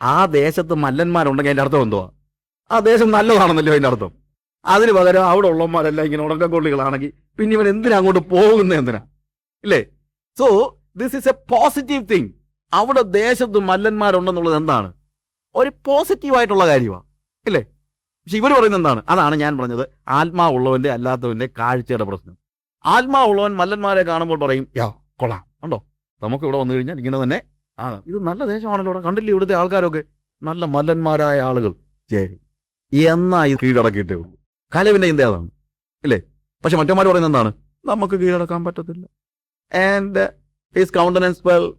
ആ ദേശത്ത് മല്ലന്മാരുണ്ടെങ്കിൽ അതിന്റെ അർത്ഥം എന്തുവാ? ആ ദേശം നല്ലതാണെന്നല്ലോ അതിന്റെ അർത്ഥം. അതിന് പകരം അവിടെ ഉള്ളവന്മാരെല്ലാം ഇങ്ങനെ ഉണക്കക്കൊള്ളികളാണെങ്കിൽ പിന്നെ ഇവൻ എന്തിനാ അങ്ങോട്ട് പോകുന്നത് എന്തിനാ? ഇല്ലേ? So this is a positive thing അവിടെ ദേശത്ത് മല്ലന്മാരുണ്ടെന്നുള്ളത് എന്താണ്? ഒരു പോസിറ്റീവ് ആയിട്ടുള്ള കാര്യമാണ് ഇല്ലേ? പക്ഷെ ഇവർ പറയുന്നത് എന്താണ്? അതാണ് ഞാൻ പറഞ്ഞത്. ആത്മാ ഉള്ളവന്റെ അല്ലാത്തവന്റെ കാഴ്ചയുടെ പ്രശ്നം. ആത്മാ ഉള്ളവൻ മല്ലന്മാരെ കാണുമ്പോൾ പറയും യാ കൊള്ളാം. ഉണ്ടോ നമുക്ക് ഇവിടെ വന്നു കഴിഞ്ഞാൽ ഇങ്ങനെ തന്നെ ആ ഇത് നല്ല ദേശമാണല്ലോ കണ്ടില്ലേ ഇവിടുത്തെ ആൾക്കാരൊക്കെ? നല്ല മല്ലന്മാരായ ആളുകൾ. ശരി എന്നാ ഇത് കീഴടക്കിയിട്ടേ? ഉള്ളൂ കലവിന്റെ ചിന്ത അതാണ്. ഇല്ലേ? പക്ഷെ മറ്റന്മാർ പറയുന്നത് എന്താണ്? നമുക്ക് കീഴടക്കാൻ പറ്റത്തില്ല. ആൻഡ് ഹിസ് കൗണ്ടനൻസ് വെൽ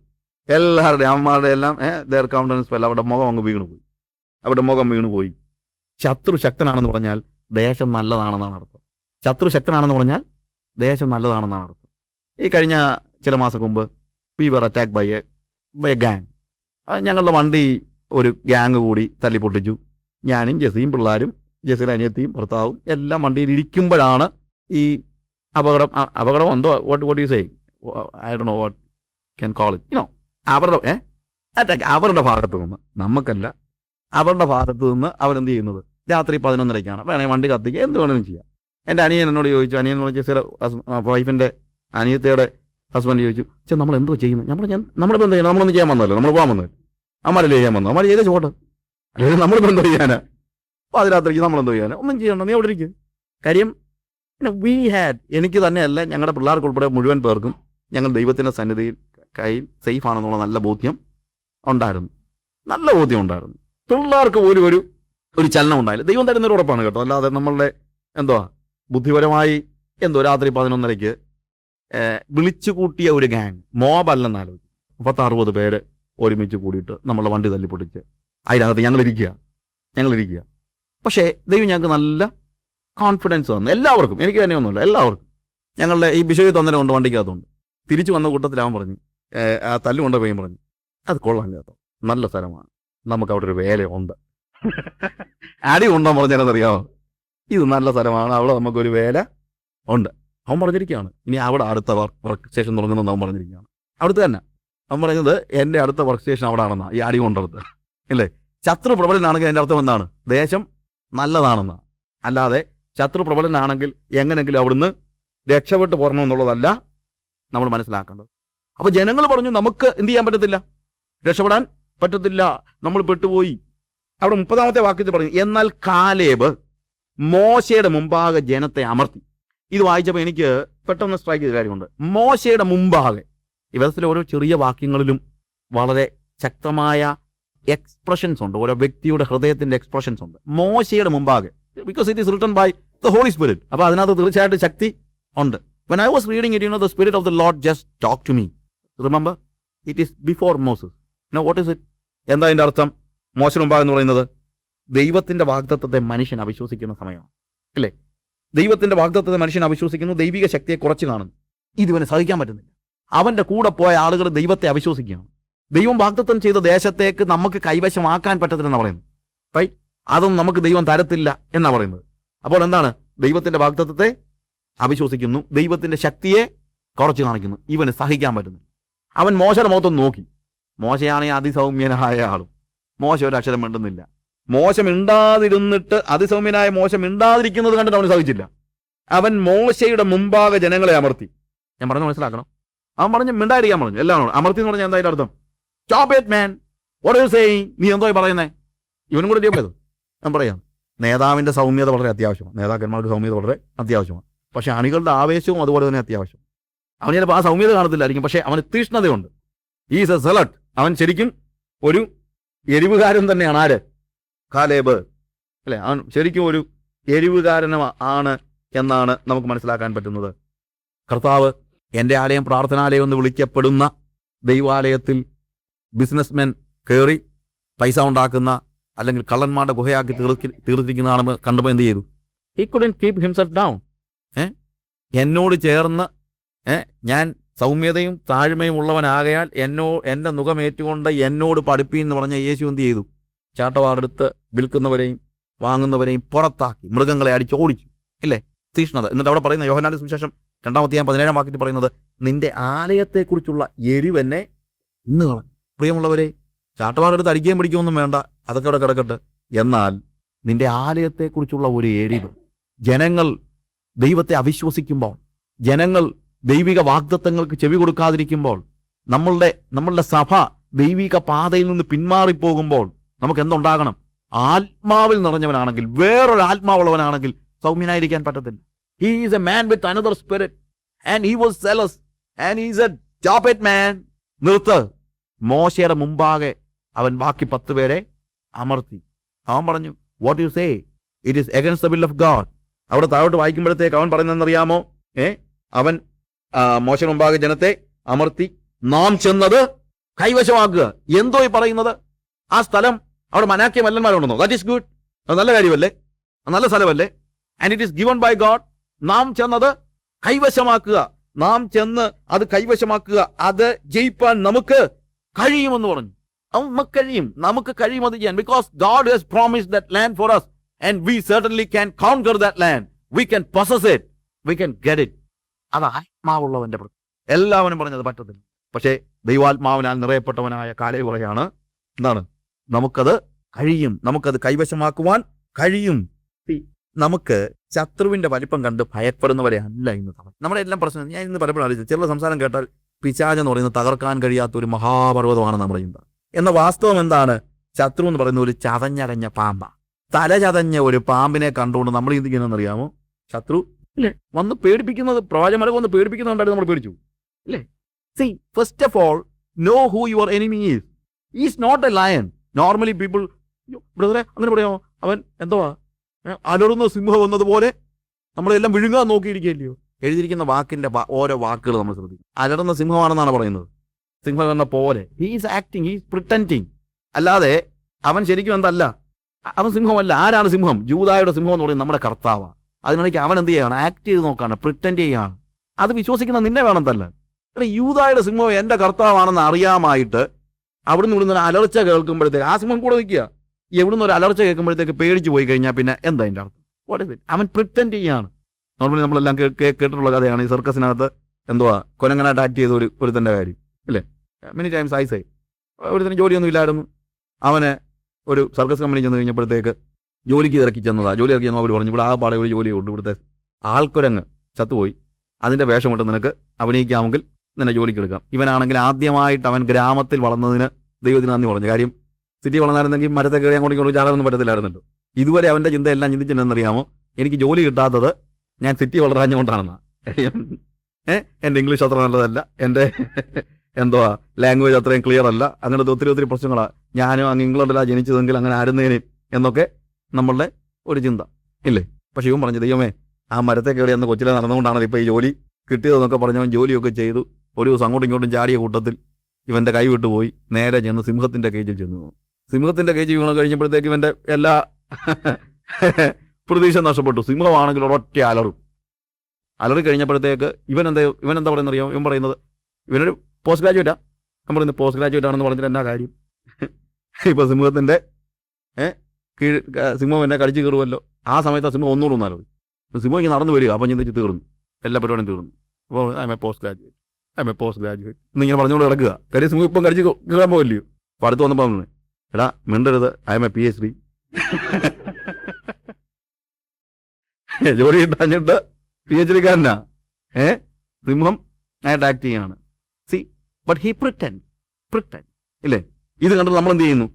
എല്ലാവരുടെയും അമ്മമാരുടെ എല്ലാം ദർ കൗണ്ടനൻസ് വെൽ അവരുടെ മുഖം അങ്ങ് വീണു പോയി. അവിടെ മുഖം വീണു പോയി. ശത്രു ശക്തനാണെന്ന് പറഞ്ഞാൽ ദേശം നല്ലതാണെന്നാണ് അർത്ഥം. ശത്രു ശക്തനാണെന്ന് പറഞ്ഞാൽ ദേശം നല്ലതാണെന്നാണ് അർത്ഥം. ഈ കഴിഞ്ഞ ചില മാസം മുമ്പ് we were attack by a gang ഞങ്ങളുടെ വണ്ടി ഒരു ഗ്യാങ് കൂടി തല്ലി പൊട്ടിച്ചു ഞാനും ജസീം പിള്ളാരും ജെസിയുടെ അനിയത്തിയും ഭർത്താവും എല്ലാം വണ്ടിയിൽ ഇരിക്കുമ്പോഴാണ് ഈ അപകടം അപകടം എന്തോ what what you say I do know what can call it you know അവരുടെ ഏ? അറ്റാക്ക് അവരുടെ ഭാഗത്ത് നിന്ന് നമുക്കല്ല അവരുടെ ഭാഗത്ത് നിന്ന് അവരെന്ത് ചെയ്യുന്നത്? രാത്രി പതിനൊന്നരയ്ക്കാണ് വേണമെങ്കിൽ വണ്ടി കത്തിക്കുക എന്ത് വേണമെങ്കിലും ചെയ്യാം. എന്റെ അനിയൻ എന്നോട് ചോദിച്ചു അനിയൻ എന്ന് പറഞ്ഞാൽ വൈഫിന്റെ അനിയത്തിയുടെ ഹസ്ബൻഡ് ചോദിച്ചു ചെ നമ്മൾ എന്തോ ചെയ്യുന്നത് നമ്മൾ ഞാൻ നമ്മളിപ്പോൾ എന്താ ചെയ്യണം നമ്മളൊന്നും ചെയ്യാൻ വന്നല്ലോ നമ്മൾ പോകാൻ വന്നത് അമ്മരല്ലേ ചെയ്യാൻ വന്നത് അമ്മ ചെയ്തേ ചോട്ട് അല്ലെങ്കിൽ നമ്മളിപ്പോൾ എന്തോ ചെയ്യാനാ? അപ്പോൾ നമ്മൾ എന്തോ ചെയ്യാൻ ഒന്നും ചെയ്യണ്ട നീ അവിടെ ഇരിക്കും? കാര്യം പിന്നെ വി ഹാഡ് എനിക്ക് തന്നെയല്ല ഞങ്ങളുടെ പിള്ളേർക്ക് ഉൾപ്പെടെ മുഴുവൻ പേർക്കും ഞങ്ങൾ ദൈവത്തിന്റെ സന്നിധിയിൽ കയ്യിൽ സേഫ് ആണെന്നുള്ള നല്ല ബോധ്യം ഉണ്ടായിരുന്നു. നല്ല ബോധ്യം ഉണ്ടായിരുന്നു. പിള്ളേർക്ക് പോലും ഒരു ഒരു ചലനം ഉണ്ടായില്ല. ദൈവം തരുന്നൊരു ഉറപ്പാണ് കേട്ടോ. അല്ലാതെ നമ്മളുടെ എന്തുവാ ബുദ്ധിപരമായി എന്തോ രാത്രി പതിനൊന്നരയ്ക്ക് വിളിച്ചു കൂട്ടിയ ഒരു ഗാങ് മോബല്ലെന്ന് ആലോചിക്കും പത്ത് അറുപത് പേര് ഒരുമിച്ച് കൂടിയിട്ട് നമ്മളെ വണ്ടി തല്ലി പൊട്ടിച്ച്. അതിനകത്ത് ഞങ്ങളിരിക്കുക ഞങ്ങളിരിക്കുക പക്ഷേ ദൈവം ഞങ്ങൾക്ക് നല്ല കോൺഫിഡൻസ് തന്നു. എല്ലാവർക്കും എനിക്ക് തന്നെ ഒന്നുമില്ല എല്ലാവർക്കും. ഞങ്ങളുടെ ഈ ബിഷോയി തന്നേരം കൊണ്ട് വണ്ടിക്കകത്തുണ്ട്. തിരിച്ചു വന്ന കൂട്ടത്തിൽ അവൻ പറഞ്ഞു ആ തല്ലു കൊണ്ട് പോയി പറഞ്ഞു. അത് കൊള്ളാം കേട്ടോ നല്ല സ്ഥലമാണ്. നമുക്ക് അവിടെ ഒരു വേല വേലയുണ്ട്. അടി ഉണ്ടോ പറഞ്ഞാലെന്നറിയാമോ ഇത് നല്ല സ്ഥലമാണ്. അവിടെ നമുക്കൊരു വേല ഉണ്ട്. അവൻ പറഞ്ഞിരിക്കുകയാണ്. ഇനി അവിടെ അടുത്ത വർക്ക് സ്റ്റേഷൻ തുടങ്ങുന്നെന്ന് അവൻ പറഞ്ഞിരിക്കുകയാണ്. അവിടുത്തെ തന്നെ. അവൻ പറയുന്നത് എന്റെ അടുത്ത വർക്ക് സ്റ്റേഷൻ അവിടെ ആണെന്നാ ഈ അടി കൊണ്ടടുത്ത് ഇല്ലേ? ശത്രു പ്രബലനാണെങ്കിൽ എന്റെ അർത്ഥം എന്താണ് ദേശം നല്ലതാണെന്നാ. അല്ലാതെ ശത്രു പ്രബലനാണെങ്കിൽ എങ്ങനെങ്കിലും അവിടുന്ന് രക്ഷപ്പെട്ട് പോരണമെന്നുള്ളതല്ല നമ്മൾ മനസ്സിലാക്കേണ്ടത്. അപ്പോൾ ജനങ്ങൾ പറഞ്ഞു നമുക്ക് എന്ത് ചെയ്യാൻ പറ്റത്തില്ല? രക്ഷപ്പെടാൻ പറ്റത്തില്ല. നമ്മൾ പെട്ടുപോയി. അവിടെ മുപ്പതാമത്തെ വാക്യത്തിൽ പറഞ്ഞു എന്നാൽ കാലേബ് മോശയുടെ മുമ്പാകെ ജനത്തെ അമർത്തി. ഇത് വായിച്ചപ്പോൾ എനിക്ക് പെട്ടെന്ന് സ്ട്രൈക്ക് ചെയ്ത കാര്യമുണ്ട്. മോശയുടെ മുമ്പാകെ. ഈ ഓരോ ചെറിയ വാക്യങ്ങളിലും വളരെ ശക്തമായ എക്സ്പ്രഷൻസ് ഉണ്ട്. ഓരോ വ്യക്തിയുടെ ഹൃദയത്തിന്റെ എക്സ്പ്രഷൻസ് ഉണ്ട്. മോശയുടെ മുമ്പാകെ. Because it is written by the holy spirit അപ്പോൾ അതിനകത്ത് തീർച്ചയായിട്ടും ശക്തി ഉണ്ട്. When I was reading it you know the spirit of the lord just talk to me remember it is before Moses no what is it എന്താ അതിന്റെ അർത്ഥം? മോശ മുമ്പാകെ എന്ന് പറയുന്നത് ദൈവത്തിന്റെ വാഗ്ദത്വത്തെ മനുഷ്യൻ അവിശ്വസിക്കുന്ന സമയമാണ്. അല്ലേ? ദൈവത്തിന്റെ വാഗ്ദത്വത്തെ മനുഷ്യൻ അവിശ്വസിക്കുന്നു ദൈവിക ശക്തിയെ കുറച്ച് കാണുന്നു. ഇതിവന് സഹിക്കാൻ പറ്റുന്നില്ല. അവന്റെ കൂടെ പോയ ആളുകൾ ദൈവത്തെ അവിശ്വസിക്കുകയാണ്. ദൈവം വാഗ്ദത്തം ചെയ്ത ദേശത്തേക്ക് നമുക്ക് കൈവശമാക്കാൻ പറ്റത്തില്ലെന്ന് പറയുന്നു റൈറ്റ് അതൊന്നും നമുക്ക് ദൈവം തരത്തില്ല എന്നാ പറയുന്നത്. അപ്പോൾ എന്താണ്? ദൈവത്തിന്റെ വാഗ്ദത്വത്തെ അവിശ്വസിക്കുന്നു ദൈവത്തിന്റെ ശക്തിയെ കുറച്ച് കാണിക്കുന്നു. ഇവന് സഹിക്കാൻ പറ്റുന്നു അവൻ മോശയുടെ മുഖത്തൊന്ന് നോക്കി. മോശയാണെങ്കിൽ അതിസൗമ്യനായ ആളും. മോശ ഒരു അക്ഷരം മിണ്ടുന്നില്ല. മോശം മിണ്ടാതിരുന്നിട്ട് അതിസൗമ്യനായ മോശം മിണ്ടാതിരിക്കുന്നത് കണ്ടിട്ട് അവന് സാധിച്ചില്ല. അവൻ മോശയുടെ മുമ്പാകെ ജനങ്ങളെ അമർത്തി. ഞാൻ പറഞ്ഞു മനസ്സിലാക്കണം? അവൻ പറഞ്ഞു മിണ്ടായിരിക്കാൻ പറഞ്ഞു. എല്ലാം അമർത്തി എന്ന് പറഞ്ഞാൽ എന്തായാലും അർത്ഥം? Stop it man what you നീ എന്തോ പറയുന്നേ? ഇവനും കൂടെ ചെയ്യുമ്പോൾ ഞാൻ പറയാം. നേതാവിന്റെ സൗമ്യത വളരെ അത്യാവശ്യമാണ്. നേതാക്കന്മാർക്ക് സൗമ്യത വളരെ അത്യാവശ്യമാണ്. പക്ഷേ അണികളുടെ ആവേശവും അതുപോലെ തന്നെ അത്യാവശ്യം അവൻ ചിലപ്പോൾ ആ സൗമ്യത കാണത്തില്ലായിരിക്കും. പക്ഷേ അവന് തീഷ്ണതയുണ്ട്. ഈസ് എ സെലട്ട് അവൻ ശരിക്കും ഒരു എരിവുകാരൻ തന്നെയാണ്. ആര്? കാലേബ് അല്ലെ? അവൻ ശരിക്കും ഒരു എരിവുകാരൻ ആണ് എന്നാണ് നമുക്ക് മനസ്സിലാക്കാൻ പറ്റുന്നത്. കർത്താവ് എന്റെ ആലയം പ്രാർത്ഥനാലയം എന്ന് വിളിക്കപ്പെടുന്ന ദൈവാലയത്തിൽ ബിസിനസ്മെൻ കയറി പൈസ ഉണ്ടാക്കുന്ന അല്ലെങ്കിൽ കള്ളന്മാരുടെ ഗുഹയാക്കി തീർത്തി തീർത്തിരിക്കുന്നതാണെന്ന് കണ്ടപ്പോൾ എന്ത് ചെയ്തു? He couldn't keep himself down ഏ? എന്നോട് ചേർന്ന് ഏ? ഞാൻ സൗമ്യതയും താഴ്മയും ഉള്ളവനാകയാൽ എന്നോ എന്റെ മുഖമേറ്റുകൊണ്ട് എന്നോട് പഠിപ്പീൻ എന്ന് പറഞ്ഞ യേശു എന്ത് ചെയ്തു? ചാട്ടവാറെടുത്ത് വിൽക്കുന്നവരെയും വാങ്ങുന്നവരെയും പുറത്താക്കി മൃഗങ്ങളെ അടിച്ച് ഓടിച്ചു ഇല്ലേ? തീഷ്ണത. എന്നിട്ട് അവിടെ പറയുന്ന യോഹനാലി സുവിശേഷം രണ്ടാമത്തെ ഞാൻ പതിനേഴാം വാക്യത്തിൽ പറയുന്നത് നിന്റെ ആലയത്തെക്കുറിച്ചുള്ള എരിവെന്നെ ഇന്ന് കളഞ്ഞു. പ്രിയമുള്ളവരെ ചാട്ടവാറെടുത്ത് അടിക്കുകയും പിടിക്കുകയൊന്നും വേണ്ട. അതൊക്കെ അവിടെ കിടക്കട്ടെ. എന്നാൽ നിന്റെ ആലയത്തെക്കുറിച്ചുള്ള ഒരു എരിവ് ജനങ്ങൾ ദൈവത്തെ അവിശ്വസിക്കുമ്പോൾ ജനങ്ങൾ ദൈവിക വാഗ്ദത്തങ്ങൾക്ക് ചെവി കൊടുക്കാതിരിക്കുമ്പോൾ നമ്മളുടെ നമ്മളുടെ സഭ ദൈവിക പാതയിൽ നിന്ന് പിന്മാറിപ്പോകുമ്പോൾ നമുക്ക് എന്തുണ്ടാകണം ആത്മാവിൽ നിറഞ്ഞവനാണെങ്കിൽ വേറൊരു ആത്മാവുള്ളവനാണെങ്കിൽ സൗമ്യനായിരിക്കാൻ പറ്റത്തില്ല. He is a man with another spirit and he was zealous and he's a job man നിർത്ത്. മോശയുടെ മുമ്പാകെ അവൻ ബാക്കി പത്ത് പേരെ അമർത്തി. അവൻ പറഞ്ഞു what you say it is against the will of God അവിടെ താഴോട്ട് വായിക്കുമ്പോഴത്തേക്ക് അവൻ പറയുന്നതെന്നറിയാമോ ഏ? അവൻ മോശം മുമ്പാകെ ജനത്തെ അമർത്തി. നാം ചെന്നത് കൈവശമാക്കുക. എന്തോ ഈ പറയുന്നത്? ആ സ്ഥലം അവിടെ മനാക്കിയ മല്ലന്മാരുണ്ടെന്നോ? ദാറ്റ് ഈസ് ഗുഡ് അത് നല്ല കാര്യമല്ലേ? നല്ല സ്ഥലമല്ലേ? And it is given by God നാം ചെന്നത് കൈവശമാക്കുക. നാം ചെന്ന് അത് കൈവശമാക്കുക. അത് ജയിപ്പാൻ നമുക്ക് കഴിയുമെന്ന് പറഞ്ഞു. നമുക്ക് കഴിയും. നമുക്ക് കഴിയും അത് ചെയ്യാൻ. Because God has promise that land for us and we certainly can conquer that land we can possess it we can get it അത് ആത്മാവുള്ളവന്റെ എല്ലാവരും പറഞ്ഞത് പറ്റത്തില്ല. പക്ഷേ ദൈവാത്മാവിനാൽ നിറയപ്പെട്ടവനായ കാലേ പറയാണ് എന്താണ്? നമുക്കത് കഴിയും. നമുക്കത് കൈവശമാക്കുവാൻ കഴിയും. നമുക്ക് ശത്രുവിന്റെ വലിപ്പം കണ്ട് ഭയപ്പെടുന്നവരെ അല്ല ഇന്ന് നമ്മുടെ എല്ലാം പ്രശ്നം. ഞാൻ ഇന്ന് പലപ്പോഴും ആലോചിച്ചു ചില സംസാരം കേട്ടാൽ പിശാജ് എന്ന് പറയുന്നത് തകർക്കാൻ കഴിയാത്ത ഒരു മഹാപർവതമാണ് നമ്മുടെ ഇന്ന്. എന്ന വാസ്തവം എന്താണ്? ശത്രു എന്ന് പറയുന്ന ഒരു ചതഞ്ഞടഞ്ഞ പാമ്പ. തല ചതഞ്ഞ ഒരു പാമ്പിനെ കണ്ടുകൊണ്ട് നമ്മൾ ചിന്തിക്കുന്നതെന്ന് അറിയാമോ? ശത്രു അല്ലേ വന്ന് പേടിപ്പിക്കുന്നത് പ്രവാചകന്മാരെ വന്ന് പേടിപ്പിക്കുന്നുണ്ടായിട്ട് നമ്മൾ പേടിച്ചു. അല്ലേ see first of all know who your enemy is is not a lion normally people ബ്രദറെ അങ്ങനെ പറയാമോ? അവൻ എന്തുവാ അലറുന്ന സിംഹം എന്നതുപോലെ നമ്മളെല്ലാം വിഴുങ്ങാൻ നോക്കിയിരിക്കുകയല്ലയോ? എഴുതിയിരിക്കുന്ന വാക്കിന്റെ ഓരോ വാക്കുകൾ നമ്മൾ ശ്രദ്ധിക്കും. അലറുന്ന സിംഹമാണെന്നാണ് പറയുന്നത്. സിംഹം എന്ന പോലെ. ഹീസ് ആക്ടിങ് ഹീസ് പ്രിട്ടന്റിങ് അല്ലാതെ അവൻ ശരിക്കും എന്തല്ല അവൻ സിംഹമല്ല. ആരാണ് സിംഹം? ജൂതായുടെ സിംഹം എന്ന് പറയുന്നത് നമ്മുടെ കർത്താവാണ് അതിനിടയ്ക്ക് അവൻ എന്ത് ചെയ്യാണ്? ആക്ട് ചെയ്ത് നോക്കാണ് പ്രിട്ടൻഡ് ചെയ്യാണ്. അത് വിശ്വസിക്കുന്ന നിന്നെ വേണം തല്ല യൂതായുടെ സിംഹം എന്റെ കർത്താവാണെന്ന് അറിയാമായിട്ട് അവിടുന്ന് ഇവിടുന്ന് ഒരു അലർച്ച കേൾക്കുമ്പോഴത്തേക്ക് ആ സിംഹം കൂടെ നിൽക്കുക. എവിടുന്ന് ഒരു അലർച്ച കേൾക്കുമ്പോഴത്തേക്ക് പേടിച്ച് പോയി കഴിഞ്ഞാൽ പിന്നെ എന്താ അതിന്റെ അർത്ഥം? It? അവൻ പ്രിറ്റൻഡ് ചെയ്യാണ്. നോർമലി നമ്മളെല്ലാം കേട്ടിട്ടുള്ള കഥയാണ് ഈ സർക്കസിനകത്ത് എന്തുവാ കൊനങ്ങനായിട്ട് ആക്ട് ചെയ്ത ഒരു ഒരുത്തന്റെ കാര്യം അല്ലേ മെനി ടൈംസ് ഐ സൈ ഒരുത്തിന് ജോലിയൊന്നും ഇല്ലായിരുന്നു. അവനെ ഒരു സർക്കസ് കമ്പനി ചെന്ന് കഴിഞ്ഞപ്പോഴത്തേക്ക് ജോലിക്ക് ഇറക്കി ചെന്നതാ. ജോലി ഇറക്കി ചെന്നാൽ അവർ പറഞ്ഞു ഇവിടെ ആ പാടെ ഒരു ജോലി ഉള്ളൂ. ഇവിടുത്തെ ആൾക്കുരങ്ങ് ചത്തുപോയി. അതിന്റെ വേഷമിട്ട് നിനക്ക് അഭിനയിക്കാമെങ്കിൽ നിന്നെ ജോലിക്ക് എടുക്കാം. ഇവനാണെങ്കിൽ ആദ്യമായിട്ട് അവൻ ഗ്രാമത്തിൽ വളർന്നതിന് ദൈവത്തിന് നന്ദി പറഞ്ഞു. കാര്യം സിറ്റി വളർന്നായിരുന്നെങ്കിൽ മരത്തെ കയറി അങ്ങോട്ട് ഇങ്ങോട്ട് ചാടാനൊന്നും പറ്റത്തില്ലായിരുന്നല്ലോ. ഇതുവരെ അവന്റെ ചിന്ത എല്ലാം ചിന്തിച്ചിട്ടുണ്ടെന്നറിയാമോ? എനിക്ക് ജോലി കിട്ടാത്തത് ഞാൻ സിറ്റി വളരാഞ്ഞുകൊണ്ടാണെന്ന. ഏഹ് എന്റെ ഇംഗ്ലീഷ് അത്ര നല്ലതല്ല. എന്റെ എന്തുവാ ലാംഗ്വേജ് അത്രയും ക്ലിയർ അല്ല. അങ്ങനത്തെ ഒത്തിരി ഒത്തിരി പ്രശ്നങ്ങളാണ് ഞാനും അങ്ങ് ഇംഗ്ലണ്ടിലാ ജനിച്ചതെങ്കിൽ അങ്ങനെ ആയിരുന്നേനെ എന്നൊക്കെ നമ്മളുടെ ഒരു ചിന്ത. ഇല്ലേ? പക്ഷേ ഇവൻ പറഞ്ഞു ദൈവമേ ആ മരത്തെ കയറി അന്ന് കൊച്ചിലെ നടന്നുകൊണ്ടാണ് ഇപ്പോൾ ഈ ജോലി കിട്ടിയതെന്നൊക്കെ പറഞ്ഞവൻ ജോലിയൊക്കെ ചെയ്തു. ഒരു ദിവസം അങ്ങോട്ടും ഇങ്ങോട്ടും ചാടിയ കൂട്ടത്തിൽ ഇവന്റെ കൈ വിട്ടുപോയി നേരെ ചെന്ന് സിംഹത്തിന്റെ കേജിൽ ചെന്നു. സിംഹത്തിന്റെ കേജ് വീണ് കഴിഞ്ഞപ്പോഴത്തേക്ക് ഇവന്റെ എല്ലാ പ്രതീക്ഷ നഷ്ടപ്പെട്ടു. സിംഹമാണെങ്കിൽ ഒരൊറ്റ അലറും. അലറി കഴിഞ്ഞപ്പോഴത്തേക്ക് ഇവൻ എന്താ ഇവൻ എന്താ പറയുന്നത് അറിയാം ഇവൻ പറയുന്നത് ഇവനൊരു പോസ്റ്റ് ഗ്രാജുവേറ്റാ ഞാൻ പറയുന്നത് പോസ്റ്റ് ഗ്രാജുവേറ്റ് ആണെന്ന് പറഞ്ഞിട്ട് എന്നാ കാര്യം? ഇപ്പൊ സിംഹത്തിന്റെ കീഴ് സിംഹം എന്നെ കടിച്ചു കയറുമല്ലോ ആ സമയത്ത് ആ സിംഹം ഒന്നുകൂടെ ഒന്ന് അലറി. സിംഹം ഇങ്ങനെ നടന്നു വരിക. അപ്പം ചിന്തിച്ച് തീർന്നു. എല്ലാ പരിപാടിയും തീർന്നു. അപ്പോൾ I a post graduate I post graduate എന്നിങ്ങനെ പറഞ്ഞുകൊണ്ട് കിടക്കുക. കാര്യം സിംഗ് ഇപ്പം കടിച്ച് കിടാൻ പോകില്ലയോ അപ്പം അടുത്ത് വന്നപ്പോൾ പറഞ്ഞു എടാ മിണ്ടരുത്. I am a P H D ജോലി കിട്ടാഞ്ഞിട്ട് പി എച്ച് ഡിക്കാരനാ ഏ? സിംഹം ആയിട്ട് ആക്ട് ചെയ്യാണ്. See but he pretend pretend ഇല്ലേ? ഇത് കണ്ടിട്ട് നമ്മൾ എന്ത് ചെയ്യുന്നു?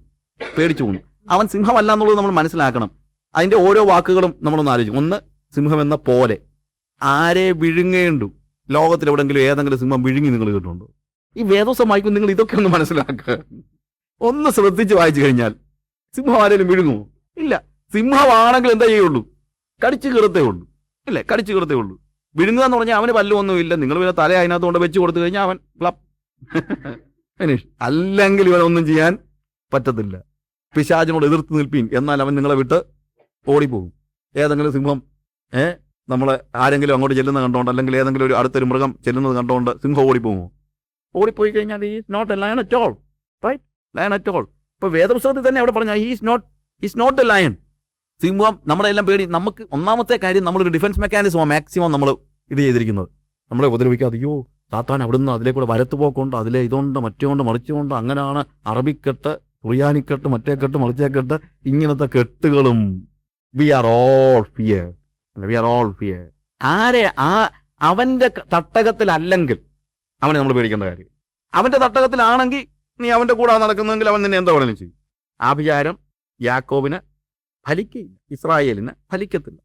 പേടിച്ചു പോകുന്നു. അവൻ സിംഹമല്ല എന്നുള്ളത് നമ്മൾ മനസ്സിലാക്കണം. അതിന്റെ ഓരോ വാക്കുകളും നമ്മളൊന്ന് ആലോചിക്കും. ഒന്ന് സിംഹം എന്ന പോലെ. ആരെ വിഴുങ്ങേണ്ടു? ലോകത്തിൽ എവിടെങ്കിലും ഏതെങ്കിലും സിനിമ വിഴുങ്ങി നിങ്ങൾ കേട്ടിട്ടുണ്ടോ? ഈ വേദോസം വായിക്കും നിങ്ങൾ ഇതൊക്കെ ഒന്ന് മനസ്സിലാക്കുക. ഒന്ന് ശ്രദ്ധിച്ച് വായിച്ചു കഴിഞ്ഞാൽ സിംഹം ആരെങ്കിലും വിഴുങ്ങുമോ? ഇല്ല. സിംഹമാണെങ്കിൽ എന്താ ചെയ്യുള്ളൂ? കടിച്ചു കീറത്തേ ഉള്ളൂ. ഇല്ലേ? കടിച്ചു കീറത്തേ ഉള്ളൂ. വിഴുങ്ങുക എന്ന് പറഞ്ഞാൽ അവന് പല്ലൊന്നും ഇല്ല. നിങ്ങൾ പിന്നെ തല അതിനകത്ത് കൊണ്ട് വെച്ച് കൊടുത്തു കഴിഞ്ഞാൽ അവൻ ക്ലബ് ഫിനിഷ് അല്ലെങ്കിൽ ഇവനൊന്നും ചെയ്യാൻ പറ്റത്തില്ല. പിശാചിനോട് എതിർത്ത് നിൽപ്പീൻ. എന്നാൽ അവൻ നിങ്ങളെ വിട്ട് ഓടിപ്പോകും. ഏതെങ്കിലും സിംഹം ഏ? നമ്മളെ ആരെങ്കിലും അങ്ങോട്ട് ചെല്ലുന്നത് കണ്ടോണ്ട് അല്ലെങ്കിൽ ഏതെങ്കിലും ഒരു അടുത്തൊരു മൃഗം ചെല്ലുന്നത് കണ്ടോണ്ട് സിംഹം ഓടിപ്പോകുമോ? ഓടിപ്പോയി കഴിഞ്ഞാൽ is not a lion at all right lion at all ഇപ്പൊ വേദപുസ്തകത്തിൽ തന്നെ അവിടെ പറഞ്ഞാൽ is not is not a lion സിംഹം നമ്മുടെ എല്ലാം പേടി. നമുക്ക് ഒന്നാമത്തെ കാര്യം നമ്മളൊരു ഡിഫൻസ് മെക്കാനിസമാണ് മാക്സിമം നമ്മൾ ഇത് ചെയ്തിരിക്കുന്നത്. നമ്മളെ ഉപദ്രവിക്കാതെ അയ്യോ താത്താൻ അവിടുന്ന് അതിലേക്കൂടെ വരത്ത് പോക്കുണ്ട് അതിലെ ഇതുകൊണ്ട് മറ്റുകൊണ്ട് മറിച്ചുകൊണ്ട് അങ്ങനെയാണ് അറബിക്കെട്ട് റിയാനിക്കെട്ട് മറ്റേ കെട്ട് മറിച്ചേക്കെട്ട് ഇങ്ങനത്തെ കെട്ടുകളും. We are all fear we are all fear ആരെ ആ അവന്റെ തട്ടകത്തിലല്ലെങ്കിൽ അവനെ നമ്മൾ പേടിക്കേണ്ട കാര്യം. അവന്റെ തട്ടകത്തിലാണെങ്കിൽ നീ അവന്റെ കൂടെ നടക്കുന്നെങ്കിൽ അവൻ നിന്നെ എന്താ പറയുന്നത് ചെയ്യും. ആഭിചാരം യാക്കോബിന് ഫലിക്കയില്ല. ഇസ്രായേലിന് ഫലിക്കത്തില്ല.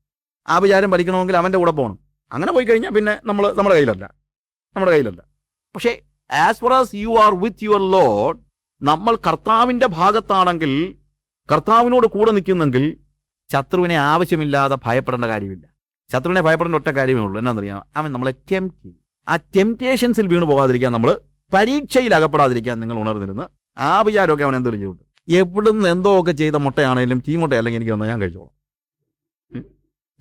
ആഭിചാരം ഫലിക്കണമെങ്കിൽ അവന്റെ കൂടെ പോകണം അങ്ങനെ പോയി കഴിഞ്ഞാൽ പിന്നെ നമ്മൾ നമ്മുടെ കയ്യിലല്ല. നമ്മുടെ കയ്യിലല്ല. പക്ഷേ as far as you are with your lord നമ്മൾ കർത്താവിന്റെ ഭാഗത്താണെങ്കിൽ കർത്താവിനോട് കൂടെ നിൽക്കുന്നെങ്കിൽ ശത്രുവിനെ ആവശ്യമില്ലാതെ ഭയപ്പെടേണ്ട കാര്യമില്ല. ശത്രുവിനെ ഭയപ്പെടേണ്ട ഒറ്റ കാര്യമേ ഉള്ളൂ. എന്നാണെന്നറിയാം അവൻ നമ്മളെ ടെംപ്റ്റ് ചെയ്യും. ആ ടെംപ്റ്റേഷൻസിൽ വീണ് പോകാതിരിക്കാൻ നമ്മൾ പരീക്ഷയിൽ അകപ്പെടാതിരിക്കാൻ നിങ്ങൾ ഉണർന്നിരുന്ന് ആ വിചാരമൊക്കെ അവൻ എന്തെങ്കിലും ചെയ്യും. എവിടുന്ന് എന്തോ ഒക്കെ ചെയ്ത മുട്ടയാണെങ്കിലും ചീമുട്ട അല്ലെങ്കിൽ എനിക്ക് വന്നാൽ ഞാൻ കഴിച്ചോളാം.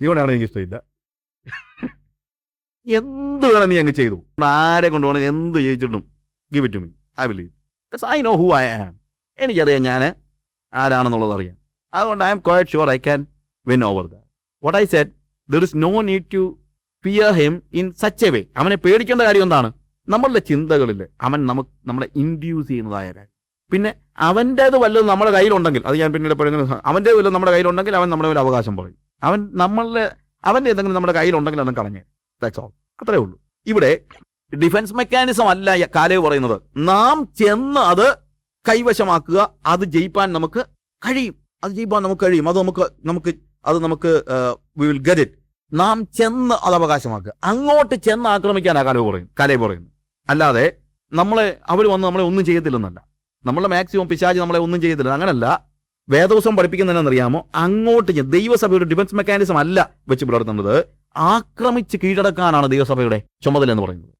ചീമുട്ടയാണെങ്കിൽ എനിക്ക് ഇഷ്ടമില്ല. എന്ത് വേണം നീ അങ്ങ് ചെയ്തു? ആരെ കൊണ്ടുപോകണം? എന്ത് ചെയ്യിച്ചിട്ടും give it me I believe I know who I am എനിക്കറിയാം ഞാൻ ആരാണെന്നുള്ളത് അറിയാം. അതുകൊണ്ട് I am quite sure I can win over the what I said there is no need to fear him in such a way അവനെ പേടിക്കേണ്ട കാര്യം എന്താണ്? നമ്മളുടെ ചിന്തകളിൽ അവൻ നമുക്ക് നമ്മളെ ഇൻഡ്യൂസ് ചെയ്യുന്നതായ കാര്യം. പിന്നെ അവന്റേത് വല്ലതും നമ്മുടെ കയ്യിലുണ്ടെങ്കിൽ അത് ഞാൻ പിന്നീട് പറയുന്നത് അവന്റെ വല്ലതും നമ്മുടെ കയ്യിലുണ്ടെങ്കിൽ അവൻ നമ്മുടെ ഒരു അവകാശം പറയും. അവൻ നമ്മളുടെ അവന്റെ എന്തെങ്കിലും നമ്മുടെ കയ്യിലുണ്ടെങ്കിൽ അവൻ കളഞ്ഞു ദാറ്റ്സ് ഓൾ അത്രേ ഉള്ളൂ. ഇവിടെ ഡിഫൻസ് മെക്കാനിസം അല്ല കാലേ കാലേവ് പറയുന്നത്. നാം ചെന്ന് അത് കൈവശമാക്കുക അത് ജയിപ്പാൻ നമുക്ക് കഴിയും. അത് ചെയ്യുമ്പോൾ നമുക്ക് കഴിയും. അത് നമുക്ക് നമുക്ക് അത് നമുക്ക് വി വിൽ ഗെറ്റ് ഇറ്റ് നാം ചെന്ന് അത് അവകാശമാക്കുക. അങ്ങോട്ട് ചെന്ന് ആക്രമിക്കാനാ കല പറയും കാലേവ് പറയുന്നത്. അല്ലാതെ നമ്മളെ അവർ വന്ന് നമ്മളെ ഒന്നും ചെയ്യത്തില്ലെന്നല്ല. നമ്മളെ മാക്സിമം പിശാജ് നമ്മളെ ഒന്നും ചെയ്യത്തില്ല. അങ്ങനല്ല. വേദവസം പഠിപ്പിക്കുന്നതെന്നറിയാമോ അങ്ങോട്ട് ചെന്ന് ദൈവസഭയുടെ ഡിഫൻസ് മെക്കാനിസം അല്ല വെച്ച് പുലർത്തുന്നത്. ആക്രമിച്ച് കീഴടക്കാനാണ് ദൈവസഭയുടെ ചുമതല എന്ന് പറയുന്നത്.